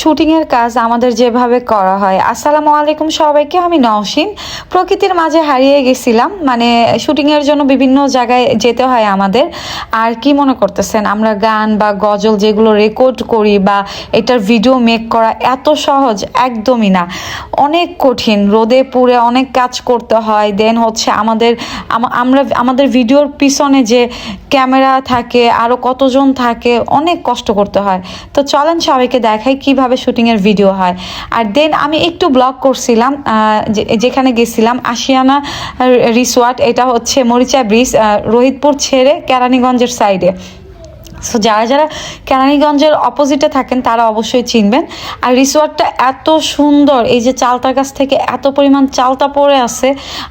শুটিংয়ের কাজ আমাদের যেভাবে করা হয়। আসসালামু আলাইকুম সবাইকে, আমি নওশিন। প্রকৃতির মাঝে হারিয়ে গেছিলাম মানে শুটিংয়ের জন্য বিভিন্ন জায়গায় যেতে হয় আমাদের। আর কি মনে করতেছেন? আমরা গান বা গজল যেগুলো রেকর্ড করি বা এটার ভিডিও মেক করা এত সহজ, একদমই না। অনেক কঠিন, রোদে পুড়ে অনেক কাজ করতে হয়। দেন হচ্ছে আমাদের আমরা, আমাদের ভিডিওর পিছনে যে ক্যামেরা থাকে আরও কতজন থাকে, অনেক কষ্ট করতে হয়। তো চলেন সবাইকে দেখাই কীভাবে শুটিংয়ের ভিডিও হয়। আর দেন আমি একটু ব্লগ করছিলাম যেখানে গেছিলাম, আশিয়ানা রিসোর্ট এটা হচ্ছে মরিচা ব্রিজ রোহিতপুর ছেড়ে কেরানীগঞ্জের সাইডে সো যারা যারা কেরানীগঞ্জের অপোজিটে থাকেন, তারা অবশ্যই চিনবেন। আর রিসোর্টটা এত সুন্দর, এই যে চালতার কাছ থেকে এত পরিমাণ চালতা পড়ে আছে,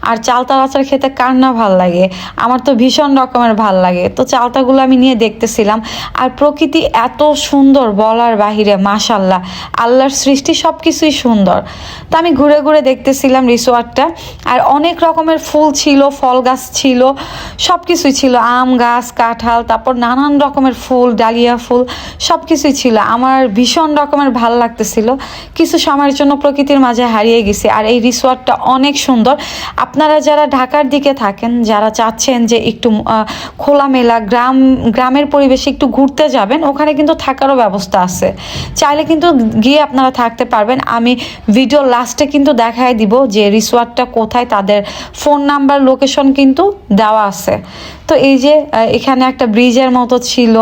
আর চালতার আচার খেতে কার না ভালো লাগে? আমার তো ভীষণ রকমের ভালো লাগে। তো চালতাগুলো আমি নিয়ে দেখতেছিলাম, আর প্রকৃতি এত সুন্দর বলার বাহিরে মাশাল্লাহ আল্লাহর সৃষ্টি সব কিছুই সুন্দর। তো আমি ঘুরে ঘুরে দেখতেছিলাম রিসোর্টটা, আর অনেক রকমের ফুল ছিল, ফল গাছ ছিল সব কিছুই ছিল। আম গাছ, কাঁঠাল, তারপর নানান রকমের ফুল, ডালিয়া ফুল সব কিছুই ছিল। আমার ভীষণ রকমের ভালো লাগতেছিল। কিছু সময়ের জন্য প্রকৃতির মাঝে হারিয়ে গেছি আর এই রিসোর্টটা অনেক সুন্দর। আপনারা যারা ঢাকার দিকে থাকেন, যারা চাচ্ছেন যে একটু খোলামেলা গ্রাম, গ্রামের পরিবেশে একটু ঘুরতে যাবেন, ওখানে কিন্তু থাকারও ব্যবস্থা আছে। চাইলে কিন্তু গিয়ে আপনারা থাকতে পারবেন। আমি ভিডিও লাস্টে কিন্তু দেখাই দিব যে রিসোর্টটা কোথায়, তাদের ফোন নাম্বার, লোকেশন কিন্তু দেওয়া আছে। তো এই যে এখানে একটা ব্রিজের মতো ছিল।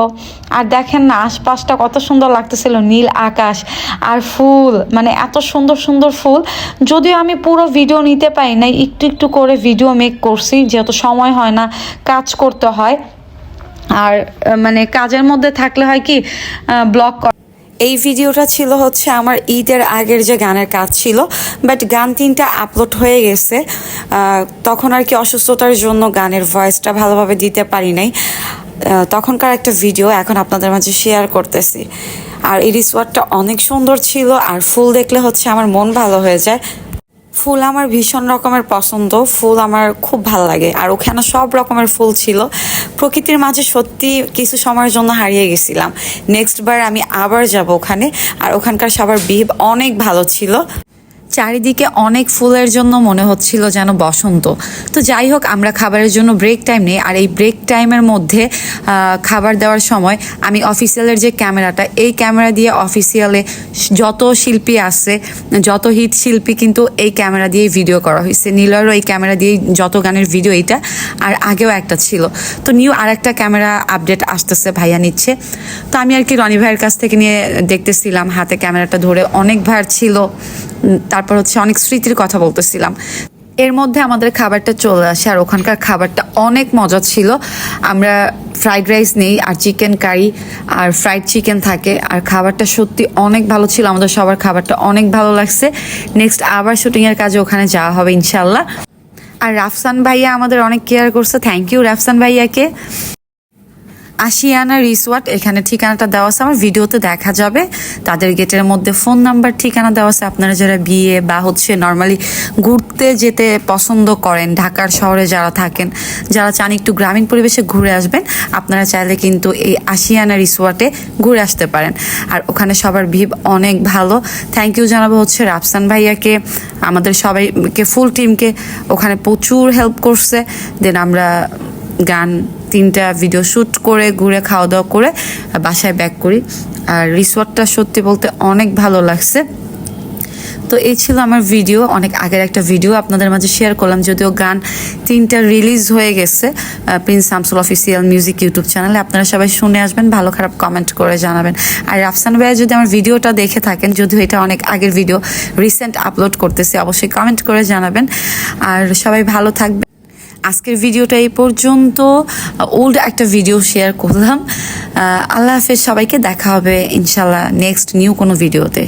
আর দেখেন না, আশপাশটা কত সুন্দর লাগতেছিল, নীল আকাশ আর ফুল মানে এত সুন্দর সুন্দর ফুল। যদিও আমি পুরো ভিডিও নিতে পারি নাই, একটু একটু করে ভিডিও মেক করছি, যেহেতু সময় হয় না, কাজ করতে হয়। আর মানে কাজের মধ্যে থাকলে হয় কি ব্লগ এই ভিডিওটা ছিল হচ্ছে আমার ঈদের আগের যে গানের কাজ ছিল বাট গান তিনটা আপলোড হয়ে গেছে। তখন আর কি অসুস্থতার জন্য গানের ভয়েসটা ভালোভাবে দিতে পারি নাই। তখনকার একটা ভিডিও এখন আপনাদের মাঝে শেয়ার করতেছি। আর এই রিসোর্টটা অনেক সুন্দর ছিল, আর ফুল দেখলে হচ্ছে আমার মন ভালো হয়ে যায়। ফুল আমার ভীষণ রকমের পছন্দ। ফুল আমার খুব ভালো লাগে। আর ওখানে সব রকমের ফুল ছিল। প্রকৃতির মাঝে সত্যি কিছু সময়ের জন্য হারিয়ে গেছিলাম। নেক্সট বার আমি আবার যাব ওখানে। আর ওখানকার সবার বিহেভ অনেক ভালো ছিল। চারিদিকে অনেক ফুলের জন্য মনে হচ্ছিল যেন বসন্ত। তো যাই হোক, আমরা খাবারের জন্য ব্রেক টাইম নেই। আর এই ব্রেক টাইমের মধ্যে খাবার দেওয়ার সময় আমি অফিসিয়ালের যে ক্যামেরাটা এই ক্যামেরা দিয়ে অফিসিয়ালে যত শিল্পী আছে, যত হিট শিল্পী কিন্তু এই ক্যামেরা দিয়েই ভিডিও করা হয়েছে। নীলয়েরও এই ক্যামেরা দিয়েই যত গানের ভিডিও এইটা, আর আগেও একটা ছিল। তো নিউ আর একটা ক্যামেরা আপডেট আসতেছে, ভাইয়া নিচ্ছে। তো আমি আর কি রনি ভাইয়ের কাছ থেকে নিয়ে দেখতেছিলাম, হাতে ক্যামেরাটা ধরে। অনেক ভার ছিল। তারপর হচ্ছে অনেক স্মৃতির কথা বলতেছিলাম। এর মধ্যে আমাদের খাবারটা চলে আসে আর ওখানকার খাবারটা অনেক মজা ছিল। আমরা ফ্রাইড রাইস নেই আর চিকেন কারি আর ফ্রাইড চিকেন থাকে আর খাবারটা সত্যি অনেক ভালো ছিল। আমাদের সবার খাবারটা অনেক ভালো লাগছে। নেক্সট আবার শুটিংয়ের কাজে ওখানে যাওয়া হবে ইনশাল্লাহ আর রাফসান ভাইয়া আমাদের অনেক কেয়ার করছে। থ্যাংক ইউ রাফসান ভাইয়াকে। আশিয়ানা রিসোর্ট এখানে ঠিকানাটা দেওয়া আছে, আমার ভিডিওতে দেখা যাবে। তাদের গেটের মধ্যে ফোন নাম্বার, ঠিকানা দেওয়া আছে। আপনারা যারা বিয়ে বা হচ্ছে নর্মালি ঘুরতে যেতে পছন্দ করেন, ঢাকার শহরে যারা থাকেন, যারা চান একটু গ্রামীণ পরিবেশে ঘুরে আসবেন, আপনারা চাইলে কিন্তু এই আশিয়ানা রিসোর্টে ঘুরে আসতে পারেন। আর ওখানে সবার ভিব অনেক ভালো। থ্যাংক ইউ জানাব হচ্ছে রাফসান ভাইয়াকে। আমাদের সবাইকে ফুল টিমকে ওখানে প্রচুর হেল্প করছে। দেন আমরা গান তিনটা ভিডিও শ্যুট করে, ঘুরে খাওয়া দাওয়া করে বাসায় ব্যাক করি। আর রিসোর্টটা সত্যি বলতে অনেক ভালো লাগছে। তো এই ছিল আমার ভিডিও অনেক আগের একটা ভিডিও আপনাদের মাঝে শেয়ার করলাম, যদিও গান তিনটা রিলিজ হয়ে গেছে prince Shamsul official music YouTube চ্যানেলে আপনারা সবাই শুনে আসবেন, ভালো খারাপ কমেন্ট করে জানাবেন। আর রাফসান ভাইয়া যদি আমার ভিডিওটা দেখে থাকেন, যদিও এটা অনেক আগের ভিডিও রিসেন্ট আপলোড করতেছি, অবশ্যই কমেন্ট করে জানাবেন। আর সবাই ভালো থাকবেন। আজকের ভিডিওটা এই পর্যন্ত। ওল্ড একটা ভিডিও শেয়ার করলাম। আল্লাহ হাফেজ, সবাইকে দেখা হবে ইনশাল্লাহ নেক্সট নিউ কোনো ভিডিওতে।